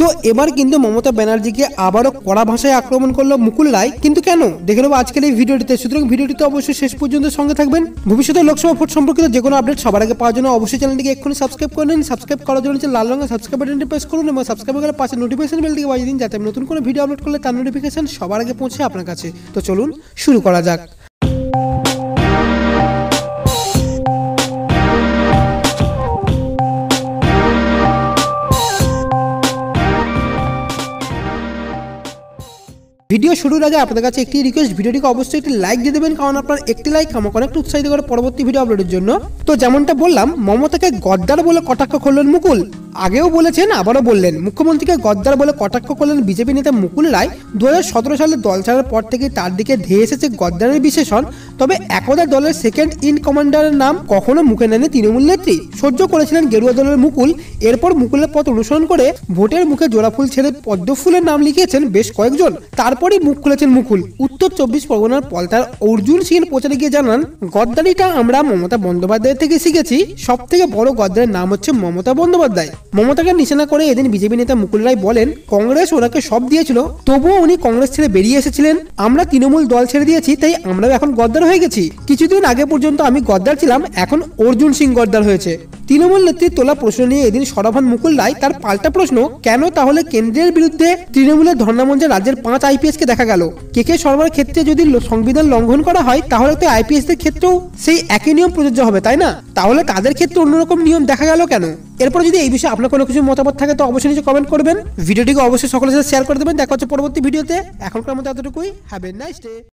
তো এবার কিন্তু মমতা ব্যানার্জিকে আবারও কড়া ভাষায় আক্রমণ করল মুকুল রায়। কিন্তু কেন? দেখে নেব আজকের এই ভিডিওটিতে। সুতরাং ভিডিওটিতে অবশ্যই শেষ পর্যন্ত সঙ্গে থাকবেন। ভবিষ্যতে লোকসভা ভোট সম্পর্কিত যে কোনো আপডেট সবার আগে পাওয়ার জন্য অবশ্যই চ্যানেলটিকে এক্ষুনি সাবস্ক্রাইব করে নিন। সাবস্ক্রাইব করার জন্য লাল রঙের সাবস্ক্রাইব বাটনটি প্রেস করুন এবং সাবস্ক্রাইব করে পাশে নোটিফিকেশন বেলটিকে বাজিয়ে দিন যাতে নতুন কোনো ভিডিও আপলোড করলে তার নোটিফিকেশন সবার আগে পৌঁছে আপনার কাছে। তো চলুন শুরু করা যাক। ভিডিও শুরুর আগে আপনাদের কাছে একটি রিকোয়েস্ট ভিডিওটিকে অবশ্যই একটি লাইক দিয়ে দেবেন, কারণ আপনার একটি লাইক আমাকে অনেকটা উৎসাহিত করে পরবর্তী ভিডিও আপলোডের জন্য। তো যেমনটা বললাম, মমতাকে গদ্দার বলে কটাক্ষ করলেন মুকুল। আগেও বলেছেন, আবারও বললেন, মুখ্যমন্ত্রীকে গদ্দার বলে কটাক্ষ করলেন বিজেপি নেতা মুকুল রায়। দু হাজার সতেরো সালে দল ছাড়ার পর থেকে তার দিকে ধেয়ে এসেছে গদ্দারের বিশেষণ। তবে একদা দলের সেকেন্ড ইন কমান্ডারের নাম কখনো মুখে নেননি তৃণমূল নেত্রী। সহ্য করেছিলেন গেরুয়া দলের মুকুল। এরপর মুকুলের পথ অনুসরণ করে ভোটের মুখে জোড়াফুল ছেড়ে পদ্ম ফুলের নাম লিখিয়েছেন বেশ কয়েকজন। তারপরেই মুখ খুলেছেন মুকুল। উত্তর চব্বিশ পরগনার পলতার অর্জুন সিং প্রচারে গিয়ে জানান, গদ্দারিটা আমরা মমতা বন্দ্যোপাধ্যায় থেকে শিখেছি। সব থেকে বড় গদ্দারের নাম হচ্ছে মমতা বন্দ্যোপাধ্যায়। মমতাকে নিশানা করে এদিন বিজেপি নেতা মুকুল রায় বলেন, কংগ্রেস ওনাকে সব দিয়েছিল, তবুও উনি কংগ্রেস ছেড়ে বেরিয়ে এসেছিলেন। আমরা তৃণমূল দল ছেড়ে দিয়েছি, তাই আমরাও এখন গদ্দার হয়ে গেছি। কিছুদিন আগে পর্যন্ত আমি গদ্দার ছিলাম, এখন অর্জুন সিং গদ্দার হয়েছে। তৃণমূল নেত্রীর তোলা প্রশ্ন নিয়ে এদিন সরাভান মুকুল রায় তার পাল্টা প্রশ্ন, কেন তাহলে কেন্দ্রের বিরুদ্ধে তৃণমূলের ধর্ণামঞ্চে রাজ্যের পাঁচ আইপিএস কে দেখা গেল? কে কে শর্মার ক্ষেত্রে যদি সংবিধান লঙ্ঘন করা হয়, তাহলে তো আইপিএস দের ক্ষেত্রেও সেই একই নিয়ম প্রযোজ্য হবে, তাই না? তাহলে তাদের ক্ষেত্রে অন্যরকম নিয়ম দেখা গেল কেন? এরপর যদি এই বিষয়ে আপনার কোনো কিছু মতামত থাকে, তো অবশ্যই নিচে কমেন্ট করবেন। ভিডিওটিকে অবশ্যই সকলের সাথে শেয়ার করে দেবেন। দেখা হচ্ছে পরবর্তী ভিডিওতে। এখনকার মতো এতটুকুই। Have a nice day